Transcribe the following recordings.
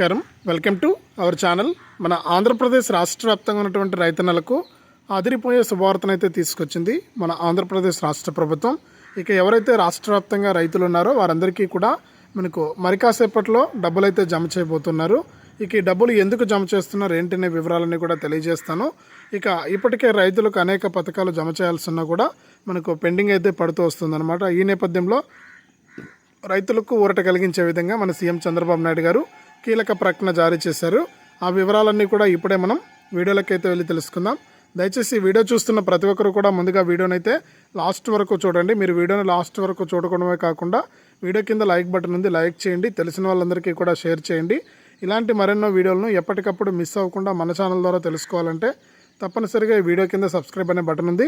నమస్కారం. Welcome to our channel. మన ఆంధ్రప్రదేశ్ రాష్ట్ర వ్యాప్తంగా ఉన్నటువంటి రైతన్నలకు అదిరిపోయే శుభవార్తనైతే తీసుకొచ్చింది మన ఆంధ్రప్రదేశ్ రాష్ట్ర ప్రభుత్వం. ఇక ఎవరైతే రాష్ట్ర వ్యాప్తంగా రైతులు ఉన్నారో వారందరికీ కూడా మనకు మరి కాసేపట్లో డబ్బులు అయితే జమ చేయబోతున్నారు. ఇక ఈ డబ్బులు ఎందుకు జమ చేస్తున్నారు ఏంటనే వివరాలన్నీ కూడా తెలియజేస్తాను. ఇక ఇప్పటికే రైతులకు అనేక పథకాలు జమ చేయాల్సి కూడా మనకు పెండింగ్ అయితే పడుతూ వస్తుందన్నమాట. ఈ నేపథ్యంలో రైతులకు ఊరట కలిగించే విధంగా మన సీఎం చంద్రబాబు నాయుడు గారు కీలక ప్రకటన జారీ చేశారు. ఆ వివరాలన్నీ కూడా ఇప్పుడే మనం వీడియోలోకి అయితే వెళ్ళి తెలుసుకుందాం. దయచేసి వీడియో చూస్తున్న ప్రతి ఒక్కరు కూడా ముందుగా వీడియోనైతే లాస్ట్ వరకు చూడండి. మీరు వీడియోని లాస్ట్ వరకు చూడకడమే కాకుండా వీడియో కింద లైక్ బటన్ ఉంది లైక్ చేయండి. తెలిసిన వాళ్ళందరికీ కూడా షేర్ చేయండి. ఇలాంటి మరెన్నో వీడియోలను ఎప్పటికప్పుడు మిస్ అవ్వకుండా మన ఛానల్ ద్వారా తెలుసుకోవాలంటే తప్పనిసరిగా ఈ వీడియో కింద సబ్స్క్రైబ్ అనే బటన్ ఉంది.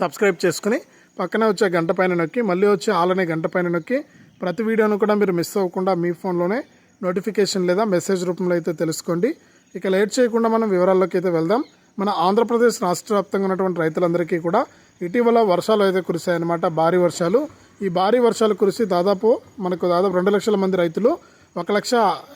సబ్స్క్రైబ్ చేసుకుని పక్కనే వచ్చే గంట పైన నొక్కి మళ్ళీ వచ్చే ఆలనే గంట పైన నొక్కి ప్రతి వీడియోను కూడా మీరు మిస్ అవ్వకుండా మీ ఫోన్లోనే నోటిఫికేషన్ లేదా మెసేజ్ రూపంలో అయితే తెలుసుకోండి. ఇక లేట్ చేయకుండా మనం వివరాల్లోకి అయితే వెళ్దాం. మన ఆంధ్రప్రదేశ్ రాష్ట్ర వ్యాప్తంగా ఉన్నటువంటి రైతులందరికీ కూడా ఇటీవల వర్షాలు అయితే కురిశాయన్నమాట. భారీ వర్షాలు. ఈ భారీ వర్షాలు కురిసి దాదాపు మనకు దాదాపు రెండు లక్షల మంది రైతులు ఒక లక్ష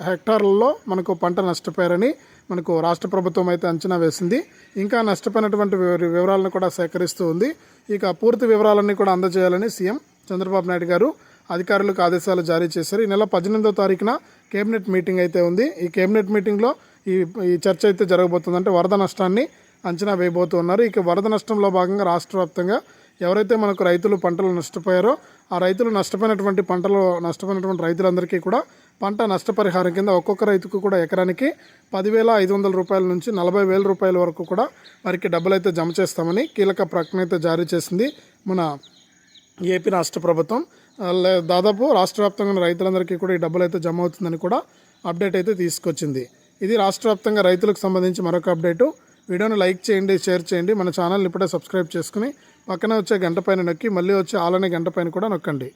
హెక్టార్లలో మనకు పంట నష్టపోయారని మనకు రాష్ట్ర ప్రభుత్వం అయితే అంచనా వేసింది. ఇంకా నష్టపోయినటువంటి వివరాలను కూడా సేకరిస్తూ ఉంది. ఇక పూర్తి వివరాలన్నీ కూడా అందజేయాలని సీఎం చంద్రబాబు నాయుడు గారు అధికారులకు ఆదేశాలు జారీ చేశారు. ఈ నెల పద్దెనిమిదో తారీఖున కేబినెట్ మీటింగ్ అయితే ఉంది. ఈ కేబినెట్ మీటింగ్లో ఈ ఈ చర్చ అయితే జరగబోతుంది అంటే వరద నష్టాన్ని అంచనా వేయబోతున్నారు ఇక వరద నష్టంలో భాగంగా రాష్ట్ర వ్యాప్తంగా ఎవరైతే మనకు రైతులు పంటలు నష్టపోయారో ఆ రైతులు నష్టపోయినటువంటి పంటలు నష్టపోయినటువంటి రైతులందరికీ కూడా పంట నష్టపరిహారం కింద ఒక్కొక్క రైతుకు కూడా ఎకరానికి పదివేల ఐదు వందల రూపాయల నుంచి నలభై వేల రూపాయల వరకు కూడా వారికి డబ్బులు అయితే జమ చేస్తామని కీలక ప్రకటన అయితే జారీ చేసింది మన ఏపీ రాష్ట్ర ప్రభుత్వం. దాదాపు రాష్ట్ర వ్యాప్తంగా రైతులందరికీ కూడా ఈ డబ్బులు అయితే జమ అవుతుందని కూడా అప్డేట్ అయితే తీసుకొచ్చింది. ఇది రాష్ట్ర వ్యాప్తంగా రైతులకు సంబంధించి మరొక అప్డేటు. వీడియోను లైక్ చేయండి షేర్ చేయండి. మన ఛానల్ని ఇప్పుడే సబ్స్క్రైబ్ చేసుకుని పక్కన వచ్చే గంట పైన నొక్కి మళ్ళీ వచ్చే ఆలనే గంట పైన కూడా నొక్కండి.